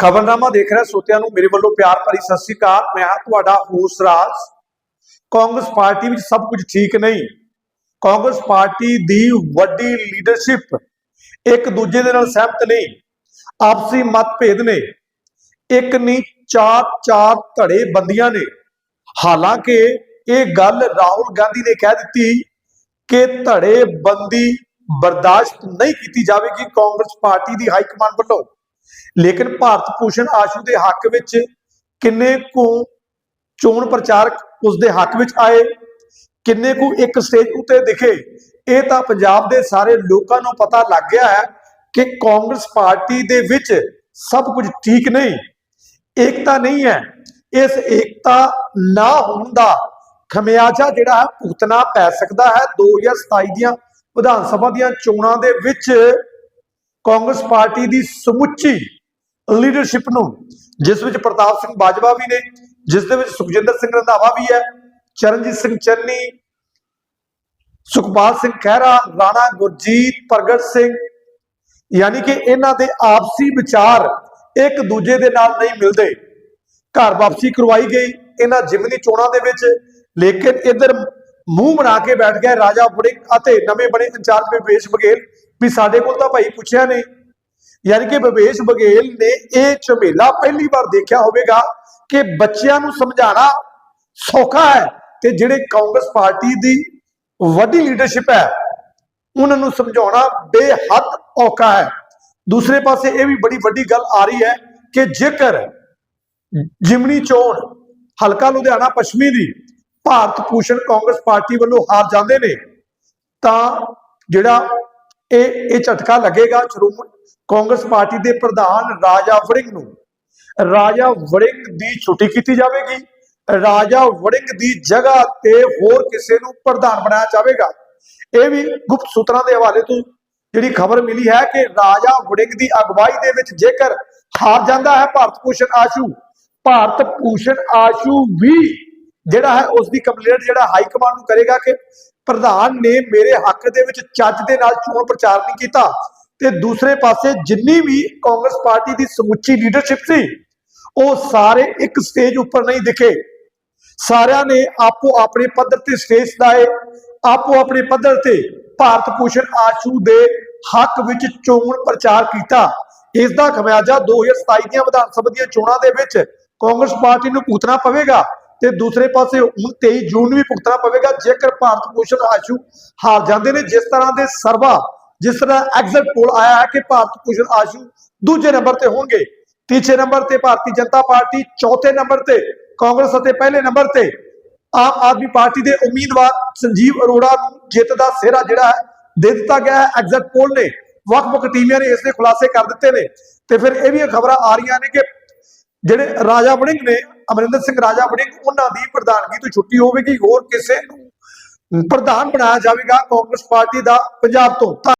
ਖਬਰਨਾਮਾ ਦੇਖ ਰਿਹਾ, ਸੋਤਿਆਂ ਨੂੰ ਮੇਰੇ ਵੱਲੋਂ ਪਿਆਰ ਭਰੀ ਸਤਿ ਸ੍ਰੀ ਅਕਾਲ। ਮੈਂ ਹਾਂ ਤੁਹਾਡਾ ਹੋਸ ਰਾਜ। ਕਾਂਗਰਸ ਪਾਰਟੀ ਵਿੱਚ ਸਭ ਕੁਝ ਠੀਕ ਨਹੀਂ। ਕਾਂਗਰਸ ਪਾਰਟੀ ਦੀ ਵੱਡੀ ਲੀਡਰਸ਼ਿਪ ਇੱਕ ਦੂਜੇ ਦੇ ਨਾਲ ਸਹਿਮਤ ਨਹੀਂ। ਆਪਸੀ ਮਤਭੇਦ ਨੇ। ਇੱਕ ਨਹੀਂ, ਚਾਰ ਚਾਰ ਧੜੇ ਬੰਦੀਆਂ ਨੇ। ਹਾਲਾਂਕਿ ਇਹ ਗੱਲ ਰਾਹੁਲ ਗਾਂਧੀ ਨੇ ਕਹਿ ਦਿੱਤੀ ਕਿ ਧੜੇ ਬੰਦੀ ਬਰਦਾਸ਼ਤ ਨਹੀਂ ਕੀਤੀ ਜਾਵੇਗੀ ਕਾਂਗਰਸ ਪਾਰਟੀ ਦੀ ਹਾਈ ਕਮਾਂਡ ਵੱਲੋਂ। ਲੇਕਿਨ ਭਾਰਤ ਭੂਸ਼ਣ ਆਸ਼ੂ ਦੇ ਹੱਕ ਵਿੱਚ ਕਿੰਨੇ ਕੁ ਚੋਣ ਪ੍ਰਚਾਰਕ ਉਸ ਦੇ ਹੱਕ ਵਿੱਚ ਆਏ? ਕਿੰਨੇ ਕੁ ਇੱਕ ਸਟੇਜ ਉੱਤੇ ਦਿਖੇ? ਇਹ ਤਾਂ ਪੰਜਾਬ ਦੇ ਸਾਰੇ ਲੋਕਾਂ ਨੂੰ ਪਤਾ ਲੱਗ ਗਿਆ ਹੈ ਕਿ ਕਾਂਗਰਸ ਪਾਰਟੀ ਦੇ ਵਿੱਚ ਸਭ ਕੁਝ ਠੀਕ ਨਹੀਂ। ਏਕਤਾ ਨਹੀਂ ਹੈ। ਇਸ ਏਕਤਾ ਨਾ ਹੋਣ ਦਾ ਖਮਿਆਜਾ ਜਿਹੜਾ ਹੈ ਭੁਗਤਣਾ ਪੈ ਸਕਦਾ ਹੈ। 2027 ਦੀਆਂ ਵਿਧਾਨ ਸਭਾ ਦੀਆਂ ਚੋਣਾਂ ਦੇ ਵਿੱਚ ਕਾਂਗਰਸ ਪਾਰਟੀ ਦੀ ਸਮੁੱਚੀ ਲੀਡਰਸ਼ਿਪ ਨੂੰ, ਜਿਸ ਵਿੱਚ ਪ੍ਰਤਾਪ ਸਿੰਘ ਬਾਜਵਾ ਵੀ ਨੇ, ਜਿਸ ਦੇ ਵਿੱਚ ਸੁਖਜਿੰਦਰ ਸਿੰਘ ਰੰਧਾਵਾ ਵੀ ਹੈ, ਚਰਨਜੀਤ ਸਿੰਘ ਚੰਨੀ, ਸੁਖਪਾਲ ਸਿੰਘ ਖਹਿਰਾ, ਰਾਣਾ ਗੁਰਜੀਤ ਪ੍ਰਗਟ ਸਿੰਘ, ਯਾਨੀ ਕਿ ਇਹਨਾਂ ਦੇ ਆਪਸੀ ਵਿਚਾਰ ਇੱਕ ਦੂਜੇ ਦੇ ਨਾਲ ਨਹੀਂ ਮਿਲਦੇ। ਘਰ ਵਾਪਸੀ ਕਰਵਾਈ ਗਈ ਇਹਨਾਂ ਜਿਮਨੀ ਚੋਣਾਂ ਦੇ ਵਿੱਚ, ਲੇਕਿਨ ਇਧਰ ਮੂੰਹ ਬਣਾ ਕੇ ਬੈਠ ਗਏ ਰਾਜਾ ਵੜਿੰਗ ਅਤੇ ਨਵੇਂ ਬਣੇ ਇੰਚਾਰਜ ਵਿਵੇਸ਼ ਬਘੇਲ। ਵੀ ਸਾਡੇ ਕੋਲ ਤਾਂ ਭਾਈ ਪੁੱਛਿਆ ਨਹੀਂ। ਯਾਨੀ ਕਿ ਵਿਵੇਸ਼ ਬਘੇਲ ਨੇ ਇਹ ਝਮੇਲਾ ਪਹਿਲੀ ਵਾਰ ਦੇਖਿਆ ਹੋਵੇਗਾ ਕਿ ਬੱਚਿਆਂ ਨੂੰ ਸਮਝਾਉਣਾ ਸੌਖਾ ਹੈ ਤੇ ਜਿਹੜੇ ਕਾਂਗਰਸ ਪਾਰਟੀ ਦੀ ਵੱਡੀ ਲੀਡਰਸ਼ਿਪ ਹੈ, ਉਹਨਾਂ ਨੂੰ ਸਮਝਾਉਣਾ ਬੇਹੱਦ ਔਖਾ ਹੈ। ਦੂਸਰੇ ਪਾਸੇ ਇਹ ਵੀ ਬੜੀ ਵੱਡੀ ਗੱਲ ਆ ਰਹੀ ਹੈ ਕਿ ਜੇਕਰ ਜਿਮਨੀ ਚੋਣ ਹਲਕਾ ਲੁਧਿਆਣਾ ਪੱਛਮੀ ਦੀ ਭਾਰਤ ਭੂਸ਼ਣ ਕਾਂਗਰਸ ਪਾਰਟੀ ਵੱਲੋਂ ਹਾਰ ਜਾਂਦੇ ਨੇ, ਤਾਂ ਜਿਹੜਾ ਇਹ ਇਹ ਝਟਕਾ ਲੱਗੇਗਾ ਸ਼੍ਰੋਮਣੀ ਕਾਂਗਰਸ ਪਾਰਟੀ ਦੇ ਪ੍ਰਧਾਨ ਰਾਜਾ ਵੜਿੰਗ ਨੂੰ। ਰਾਜਾ ਵੜਿੰਗ ਦੀ ਛੁੱਟੀ ਕੀਤੀ ਜਾਵੇਗੀ। ਰਾਜਾ ਵੜਿੰਗ ਦੀ ਜਗ੍ਹਾ ਤੇ ਹੋਰ ਕਿਸੇ ਨੂੰ ਪ੍ਰਧਾਨ ਬਣਾਇਆ ਜਾਵੇਗਾ। ਇਹ ਵੀ ਗੁਪਤ ਸੂਤਰਾਂ ਦੇ ਹਵਾਲੇ ਤੋਂ ਜਿਹੜੀ ਖਬਰ ਮਿਲੀ ਹੈ ਕਿ ਰਾਜਾ ਵੜਿੰਗ ਦੀ ਅਗਵਾਈ ਦੇ ਵਿੱਚ ਜੇਕਰ ਹਾਰ ਜਾਂਦਾ ਹੈ ਭਾਰਤ ਭੂਸ਼ਣ ਆਸ਼ੂ, ਭਾਰਤ ਭੂਸ਼ਣ ਆਸ਼ੂ ਵੀ ਜਿਹੜਾ ਹੈ ਉਸ ਦੀ ਕੰਪਲੇਂਟ ਜਿਹੜਾ ਹਾਈ ਕਮਾਂਡ ਨੂੰ ਕਰੇਗਾ ਕਿ ਪ੍ਰਧਾਨ ਨੇ ਮੇਰੇ ਹੱਕ ਦੇ ਵਿੱਚ ਚੱਜ ਦੇ ਨਾਲ ਚੋਣ ਪ੍ਰਚਾਰ ਨਹੀਂ ਕੀਤਾ ਤੇ ਦੂਸਰੇ ਪਾਸੇ ਜਿੰਨੀ ਵੀ ਕਾਂਗਰਸ ਪਾਰਟੀ ਦੀ ਸਮੁੱਚੀ ਲੀਡਰਸ਼ਿਪ ਸੀ, ਉਹ ਸਾਰੇ ਇੱਕ ਸਟੇਜ ਉੱਪਰ ਨਹੀਂ ਦਿਖੇ। ਸਾਰਿਆਂ ਨੇ ਆਪੋ ਆਪਣੇ ਪੱਧਰ ਤੇ ਸਟੇਜ ਲਾਏ, ਆਪੋ ਆਪਣੇ ਪੱਧਰ ਤੇ ਭਾਰਤ ਭੂਸ਼ਣ ਆਸ਼ੂ ਦੇ ਹੱਕ ਵਿੱਚ ਚੋਣ ਪ੍ਰਚਾਰ ਕੀਤਾ। ਇਸ ਦਾ ਖਮਿਆਜਾ 2027 ਦੀਆਂ ਵਿਧਾਨ ਸਭਾ ਦੀਆਂ ਚੋਣਾਂ ਦੇ ਵਿੱਚ ਕਾਂਗਰਸ ਪਾਰਟੀ ਨੂੰ ਭੁਗਤਣਾ ਪਵੇਗਾ। ਤੇ ਦੂਸਰੇ ਪਾਸੇ ਹੁਣ 23 ਜੂਨ ਨੂੰ ਵੀ ਭੁਗਤਣਾ ਪਵੇਗਾ, ਜੇਕਰ ਭਾਰਤ ਭੂਸ਼ਣ ਆਸ਼ੂ ਹਾਰ ਜਾਂਦੇ ਨੇ, ਜਿਸ ਤਰ੍ਹਾਂ ਦੇ ਸਰਵਾ, ਜਿਸ ਤਰ੍ਹਾਂ ਐਗਜ਼ਿਟ ਪੋਲ ਆਇਆ ਹੈ ਕਿ ਭਾਰਤ ਭੂਸ਼ਣ ਆਸ਼ੂ ਦੂਜੇ ਨੰਬਰ ਤੇ ਹੋਣਗੇ। ਤੀਜੇ ਨੰਬਰ ਤੇ ਭਾਰਤੀ ਜਨਤਾ ਪਾਰਟੀ, ਚੌਥੇ ਨੰਬਰ ਤੇ ਕਾਂਗਰਸ ਅਤੇ ਪਹਿਲੇ ਨੰਬਰ ਤੇ ਆਮ ਆਦਮੀ ਪਾਰਟੀ ਦੇ ਉਮੀਦਵਾਰ ਸੰਜੀਵ ਅਰੋੜਾ ਨੂੰ ਜਿੱਤ ਦਾ ਸਿਹਰਾ ਜਿਹੜਾ ਦੇ ਦਿੱਤਾ ਗਿਆ ਹੈ। ਐਗਜ਼ਿਟ ਪੋਲ ਨੇ ਵੱਖ-ਵੱਖ ਟੀਮਾਂ ਨੇ ਇਸ ਦੇ ਖੁਲਾਸੇ ਕਰ ਦਿੱਤੇ ਨੇ। ਤੇ ਫਿਰ ਇਹ ਵੀ ਖਬਰਾਂ ਆ ਰਹੀਆਂ ਨੇ ਕਿ ਜਿਹੜੇ ਰਾਜਾ ਵੜਿੰਗ ਨੇ ਅਮਰਿੰਦਰ ਸਿੰਘ ਰਾਜਾ ਵੜਿੰਗ ਉਹਨਾਂ ਦੀ ਪ੍ਰਧਾਨਗੀ ਤੋਂ ਛੁੱਟੀ ਹੋਵੇਗੀ, ਹੋਰ ਕਿਸੇ ਨੂੰ ਪ੍ਰਧਾਨ ਬਣਾਇਆ ਜਾਵੇਗਾ ਕਾਂਗਰਸ ਪਾਰਟੀ ਦਾ ਪੰਜਾਬ ਤੋਂ।